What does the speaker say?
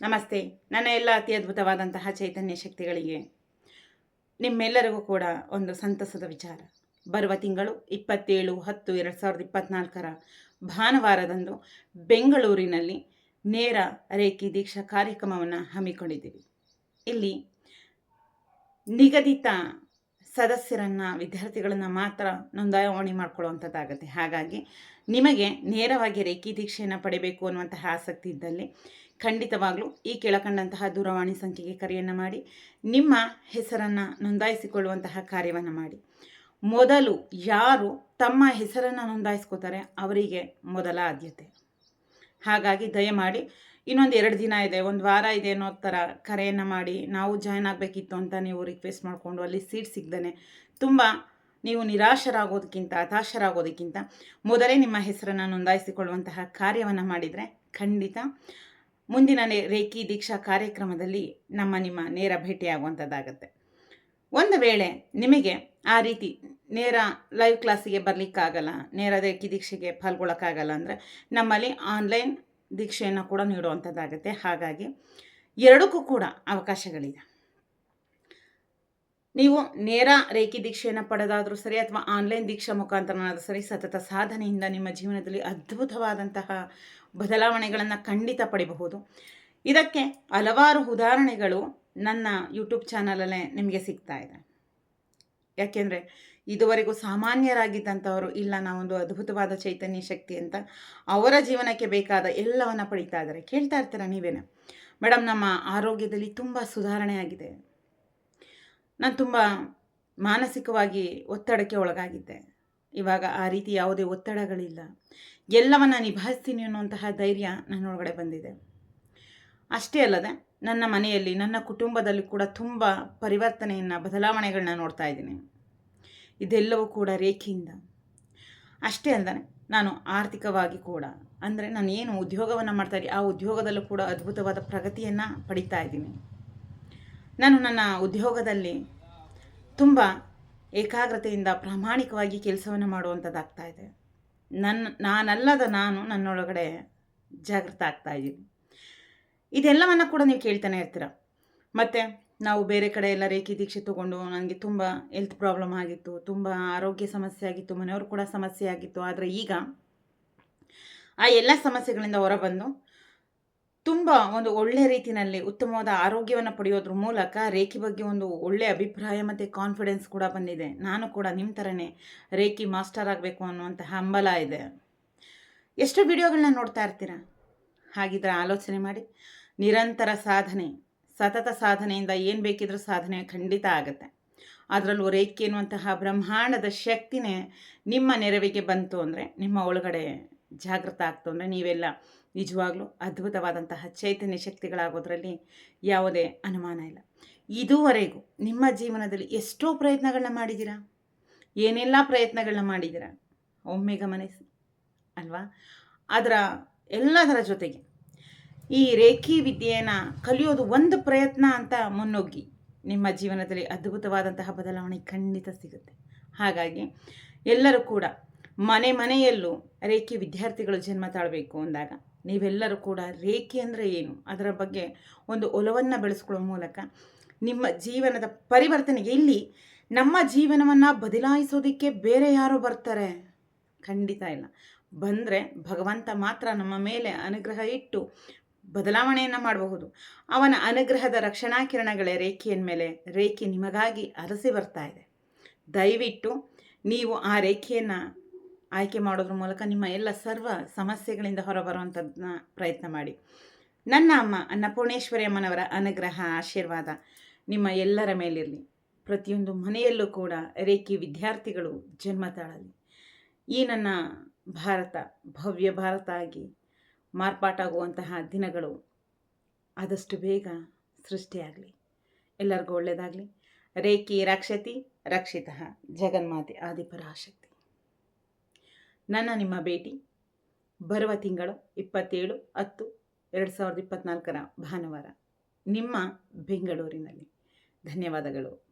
ನಮಸ್ತೆ. ನನ್ನ ಎಲ್ಲ ಅತಿ ಅದ್ಭುತವಾದಂತಹ ಚೈತನ್ಯ ಶಕ್ತಿಗಳಿಗೆ ನಿಮ್ಮೆಲ್ಲರಿಗೂ ಕೂಡ ಒಂದು ಸಂತಸದ ವಿಚಾರ. ಬರುವ ತಿಂಗಳು ಇಪ್ಪತ್ತೇಳು ಹತ್ತು ಎರಡು ಸಾವಿರದ ಇಪ್ಪತ್ತ್ನಾಲ್ಕರ ಭಾನುವಾರದಂದು ಬೆಂಗಳೂರಿನಲ್ಲಿ ನೇರ ರೇಖಿ ದೀಕ್ಷಾ ಕಾರ್ಯಕ್ರಮವನ್ನು ಹಮ್ಮಿಕೊಂಡಿದ್ದೀವಿ. ಇಲ್ಲಿ ನಿಗದಿತ ಸದಸ್ಯರನ್ನು, ವಿದ್ಯಾರ್ಥಿಗಳನ್ನು ಮಾತ್ರ ನೋಂದಾವಣಿ ಮಾಡ್ಕೊಳ್ಳುವಂಥದ್ದಾಗುತ್ತೆ. ಹಾಗಾಗಿ ನಿಮಗೆ ನೇರವಾಗಿ ರೇಖಿ ದೀಕ್ಷೆಯನ್ನು ಪಡೆಯಬೇಕು ಅನ್ನುವಂತಹ ಆಸಕ್ತಿ ಇದ್ದಲ್ಲಿ ಖಂಡಿತವಾಗಲೂ ಈ ಕೆಳಕಂಡಂತಹ ದೂರವಾಣಿ ಸಂಖ್ಯೆಗೆ ಕರೆಯನ್ನು ಮಾಡಿ, ನಿಮ್ಮ ಹೆಸರನ್ನು ನೋಂದಾಯಿಸಿಕೊಳ್ಳುವಂತಹ ಕಾರ್ಯವನ್ನು ಮಾಡಿ. ಮೊದಲು ಯಾರು ತಮ್ಮ ಹೆಸರನ್ನು ನೋಂದಾಯಿಸ್ಕೋತಾರೆ ಅವರಿಗೆ ಮೊದಲ ಆದ್ಯತೆ. ಹಾಗಾಗಿ ದಯಮಾಡಿ ಇನ್ನೊಂದು ಎರಡು ದಿನ ಇದೆ, ಒಂದು ವಾರ ಇದೆ ಅನ್ನೋ ಥರ ಕರೆಯನ್ನು ಮಾಡಿ, ನಾವು ಜಾಯ್ನ್ ಆಗಬೇಕಿತ್ತು ಅಂತ ನೀವು ರಿಕ್ವೆಸ್ಟ್ ಮಾಡಿಕೊಂಡು ಅಲ್ಲಿ ಸೀಟ್ ಸಿಗ್ದೇ ತುಂಬ ನೀವು ನಿರಾಶರಾಗೋದಕ್ಕಿಂತ, ಹತಾಶರಾಗೋದಕ್ಕಿಂತ ಮೊದಲೇ ನಿಮ್ಮ ಹೆಸರನ್ನು ನೋಂದಾಯಿಸಿಕೊಳ್ಳುವಂತಹ ಕಾರ್ಯವನ್ನು ಮಾಡಿದರೆ ಖಂಡಿತ ಮುಂದಿನ ರೇಖಿ ದೀಕ್ಷಾ ಕಾರ್ಯಕ್ರಮದಲ್ಲಿ ನಮ್ಮ ನಿಮ್ಮ ನೇರ ಭೇಟಿಯಾಗುವಂಥದ್ದಾಗತ್ತೆ. ಒಂದು ವೇಳೆ ನಿಮಗೆ ಆ ರೀತಿ ನೇರ ಲೈವ್ ಕ್ಲಾಸಿಗೆ ಬರಲಿಕ್ಕಾಗಲ್ಲ, ನೇರ ರೇಖಿ ದೀಕ್ಷೆಗೆ ಪಾಲ್ಗೊಳ್ಳೋಕ್ಕಾಗಲ್ಲ ಅಂದರೆ ನಮ್ಮಲ್ಲಿ ಆನ್ಲೈನ್ ದೀಕ್ಷೆಯನ್ನು ಕೂಡ ನೀಡುವಂಥದ್ದಾಗುತ್ತೆ. ಹಾಗಾಗಿ ಎರಡಕ್ಕೂ ಕೂಡ ಅವಕಾಶಗಳಿದೆ. ನೀವು ನೇರ ರೇಖಿ ದೀಕ್ಷೆಯನ್ನು ಪಡೆದಾದರೂ ಸರಿ ಅಥವಾ ಆನ್ಲೈನ್ ದೀಕ್ಷಾ ಮುಖಾಂತರನಾದರೂ ಸರಿ ಸತತ ಸಾಧನೆಯಿಂದ ನಿಮ್ಮ ಜೀವನದಲ್ಲಿ ಅದ್ಭುತವಾದಂತಹ ಬದಲಾವಣೆಗಳನ್ನು ಖಂಡಿತ ಪಡಿಬಹುದು. ಇದಕ್ಕೆ ಹಲವಾರು ಉದಾಹರಣೆಗಳು ನನ್ನ ಯೂಟ್ಯೂಬ್ ಚಾನಲಲ್ಲೇ ನಿಮಗೆ ಸಿಗ್ತಾ ಇದೆ. ಯಾಕೆಂದರೆ ಇದುವರೆಗೂ ಸಾಮಾನ್ಯರಾಗಿದ್ದಂಥವರು ಇಲ್ಲ, ನಾವೊಂದು ಅದ್ಭುತವಾದ ಚೈತನ್ಯ ಶಕ್ತಿ ಅಂತ ಅವರ ಜೀವನಕ್ಕೆ ಬೇಕಾದ ಎಲ್ಲವನ್ನು ಪಡಿತಾ ಇದ್ದಾರೆ. ಕೇಳ್ತಾ ಇರ್ತೀರ ನೀವೇನು? ಮೇಡಮ್ ನಮ್ಮ ಆರೋಗ್ಯದಲ್ಲಿ ತುಂಬ ಸುಧಾರಣೆ ಆಗಿದೆ. ನಾನು ತುಂಬ ಮಾನಸಿಕವಾಗಿ ಒತ್ತಡಕ್ಕೆ ಒಳಗಾಗಿದ್ದೆ. ಇವಾಗ ಆ ರೀತಿ ಯಾವುದೇ ಒತ್ತಡಗಳಿಲ್ಲ. ಎಲ್ಲವನ್ನು ನಿಭಾಯಿಸ್ತೀನಿ ಅನ್ನುವಂತಹ ಧೈರ್ಯ ನನ್ನೊಳಗಡೆ ಬಂದಿದೆ. ಅಷ್ಟೇ ಅಲ್ಲದೆ ನನ್ನ ಮನೆಯಲ್ಲಿ, ನನ್ನ ಕುಟುಂಬದಲ್ಲಿ ಕೂಡ ತುಂಬ ಪರಿವರ್ತನೆಯನ್ನು ಬದಲಾವಣೆಗಳನ್ನ ನೋಡ್ತಾ ಇದ್ದೀನಿ. ಇದೆಲ್ಲವೂ ಕೂಡ ರೇಖೆಯಿಂದ. ಅಷ್ಟೇ ಅಲ್ಲದೆ ನಾನು ಆರ್ಥಿಕವಾಗಿ ಕೂಡ, ಅಂದರೆ ನಾನು ಏನು ಉದ್ಯೋಗವನ್ನು ಮಾಡ್ತಾ ಆ ಉದ್ಯೋಗದಲ್ಲೂ ಕೂಡ ಅದ್ಭುತವಾದ ಪ್ರಗತಿಯನ್ನು ಪಡಿತಾ ಇದ್ದೀನಿ. ನಾನು ನನ್ನ ಉದ್ಯೋಗದಲ್ಲಿ ತುಂಬ ಏಕಾಗ್ರತೆಯಿಂದ ಪ್ರಾಮಾಣಿಕವಾಗಿ ಕೆಲಸವನ್ನು ಮಾಡುವಂಥದ್ದಾಗ್ತಾ ಇದೆ. ನನ್ನ ನಾನಲ್ಲದ ನಾನು ನನ್ನೊಳಗಡೆ ಜಾಗೃತ ಆಗ್ತಾ ಇದ್ದೀನಿ. ಇದೆಲ್ಲವನ್ನು ಕೂಡ ನೀವು ಕೇಳ್ತಾನೆ ಇರ್ತೀರ. ಮತ್ತು ನಾವು ಬೇರೆ ಕಡೆ ಎಲ್ಲ ರೇಖಿ ದೀಕ್ಷೆ ತೊಗೊಂಡು ನನಗೆ ತುಂಬ ಹೆಲ್ತ್ ಪ್ರಾಬ್ಲಮ್ ಆಗಿತ್ತು, ತುಂಬ ಆರೋಗ್ಯ ಸಮಸ್ಯೆ ಆಗಿತ್ತು, ಮನೆಯವರು ಕೂಡ ಸಮಸ್ಯೆ ಆಗಿತ್ತು. ಆದರೆ ಈಗ ಆ ಎಲ್ಲ ಸಮಸ್ಯೆಗಳಿಂದ ಹೊರಬಂದು ತುಂಬ ಒಂದು ಒಳ್ಳೆಯ ರೀತಿಯಲ್ಲಿ ಉತ್ತಮವಾದ ಆರೋಗ್ಯವನ್ನು ಪಡೆಯೋದ್ರ ಮೂಲಕ ರೇಖಿ ಬಗ್ಗೆ ಒಂದು ಒಳ್ಳೆಯ ಅಭಿಪ್ರಾಯ ಮತ್ತು ಕಾನ್ಫಿಡೆನ್ಸ್ ಕೂಡ ಬಂದಿದೆ. ನಾನು ಕೂಡ ನಿಮ್ಮ ಥರನೇ ರೇಖಿ ಮಾಸ್ಟರ್ ಆಗಬೇಕು ಅನ್ನುವಂಥ ಹಂಬಲ ಇದೆ. ಎಷ್ಟು ವಿಡಿಯೋಗಳನ್ನ ನೋಡ್ತಾ ಇರ್ತೀರಾ? ಹಾಗಿದ್ರೆ ಆಲೋಚನೆ ಮಾಡಿ. ನಿರಂತರ ಸಾಧನೆ, ಸತತ ಸಾಧನೆಯಿಂದ ಏನು ಬೇಕಿದ್ರೂ ಸಾಧನೆ ಖಂಡಿತ ಆಗುತ್ತೆ. ಅದರಲ್ಲೂ ರೇಖೆ ಎನ್ನುವಂತಹ ಬ್ರಹ್ಮಾಂಡದ ಶಕ್ತಿನೇ ನಿಮ್ಮ ನೆರವಿಗೆ ಬಂತು ಅಂದರೆ ನಿಮ್ಮ ಒಳಗಡೆ ಜಾಗೃತ ಆಗ್ತು ಅಂದರೆ ನೀವೆಲ್ಲ ನಿಜವಾಗ್ಲೂ ಅದ್ಭುತವಾದಂತಹ ಚೈತನ್ಯ ಶಕ್ತಿಗಳಾಗೋದ್ರಲ್ಲಿ ಯಾವುದೇ ಅನುಮಾನ ಇಲ್ಲ. ಇದುವರೆಗೂ ನಿಮ್ಮ ಜೀವನದಲ್ಲಿ ಎಷ್ಟೋ ಪ್ರಯತ್ನಗಳನ್ನ ಮಾಡಿದ್ದೀರಾ ಏನೆಲ್ಲ ಪ್ರಯತ್ನಗಳನ್ನ ಮಾಡಿದ್ದೀರಾ ಒಮ್ಮೆ ಗಮನಿಸಿ, ಅಲ್ವಾ? ಅದರ ಎಲ್ಲದರ ಜೊತೆಗೆ ಈ ರೇಖಿ ವಿದ್ಯೆಯನ್ನು ಕಲಿಯೋದು ಒಂದು ಪ್ರಯತ್ನ ಅಂತ ಮುನ್ನುಗ್ಗಿ ನಿಮ್ಮ ಜೀವನದಲ್ಲಿ ಅದ್ಭುತವಾದಂತಹ ಬದಲಾವಣೆ ಖಂಡಿತ ಸಿಗುತ್ತೆ. ಹಾಗಾಗಿ ಎಲ್ಲರೂ ಕೂಡ ಮನೆ ಮನೆಯಲ್ಲೂ ರೇಖಿ ವಿದ್ಯಾರ್ಥಿಗಳು ಜನ್ಮ ತಾಳಬೇಕು ಅಂದಾಗ ನೀವೆಲ್ಲರೂ ಕೂಡ ರೇಖೆ ಅಂದರೆ ಏನು? ಅದರ ಬಗ್ಗೆ ಒಂದು ಒಲವನ್ನು ಬೆಳೆಸ್ಕೊಳ್ಳೋ ಮೂಲಕ ನಿಮ್ಮ ಜೀವನದ ಪರಿವರ್ತನೆಗೆ ಇಲ್ಲಿ ನಮ್ಮ ಜೀವನವನ್ನು ಬದಲಾಯಿಸೋದಕ್ಕೆ ಬೇರೆ ಯಾರು ಬರ್ತಾರೆ. ಖಂಡಿತ ಇಲ್ಲ. ಬಂದರೆ ಭಗವಂತ ಮಾತ್ರ ನಮ್ಮ ಮೇಲೆ ಅನುಗ್ರಹ ಇಟ್ಟು ಬದಲಾವಣೆಯನ್ನು ಮಾಡಬಹುದು. ಅವನ ಅನುಗ್ರಹದ ರಕ್ಷಣಾ ಕಿರಣಗಳೇ ರೇಖೆಯ ಮೇಲೆ, ರೇಖೆ ನಿಮಗಾಗಿ ಅರಸಿ ಬರ್ತಾ ಇದೆ. ದಯವಿಟ್ಟು ನೀವು ಆ ರೇಖೆಯನ್ನು ಆಯ್ಕೆ ಮಾಡೋದ್ರ ಮೂಲಕ ನಿಮ್ಮ ಎಲ್ಲ ಸರ್ವ ಸಮಸ್ಯೆಗಳಿಂದ ಹೊರಬರುವಂಥದ್ದನ್ನ ಪ್ರಯತ್ನ ಮಾಡಿ. ನನ್ನ ಅಮ್ಮ, ಅನ್ನಪೂರ್ಣೇಶ್ವರಿ ಅಮ್ಮನವರ ಅನುಗ್ರಹ, ಆಶೀರ್ವಾದ ನಿಮ್ಮ ಎಲ್ಲರ ಮೇಲಿರಲಿ. ಪ್ರತಿಯೊಂದು ಮನೆಯಲ್ಲೂ ಕೂಡ ರೇಖಿ ವಿದ್ಯಾರ್ಥಿಗಳು ಜನ್ಮ ತಾಳಲಿ. ಈ ನನ್ನ ಭಾರತ, ಭವ್ಯ ಭಾರತ ಆಗಿ ಮಾರ್ಪಾಟಾಗುವಂತಹ ದಿನಗಳು ಆದಷ್ಟು ಬೇಗ ಸೃಷ್ಟಿಯಾಗಲಿ. ಎಲ್ಲರಿಗೂ ಒಳ್ಳೆಯದಾಗಲಿ. ರೇಖಿ ರಕ್ಷತಿ, ರಕ್ಷಿತ ಜಗನ್ಮಾತೆ ಆದಿಪರಾಶಕ್ತಿ. ನನ್ನ ನಿಮ್ಮ ಭೇಟಿ. ಬರುವ ತಿಂಗಳು ಇಪ್ಪತ್ತೇಳು ಹತ್ತು ಎರಡು ಸಾವಿರದ ಇಪ್ಪತ್ತ್ನಾಲ್ಕರ ಭಾನುವಾರ. ನಿಮ್ಮ ಬೆಂಗಳೂರಿನಲ್ಲಿ. ಧನ್ಯವಾದಗಳು.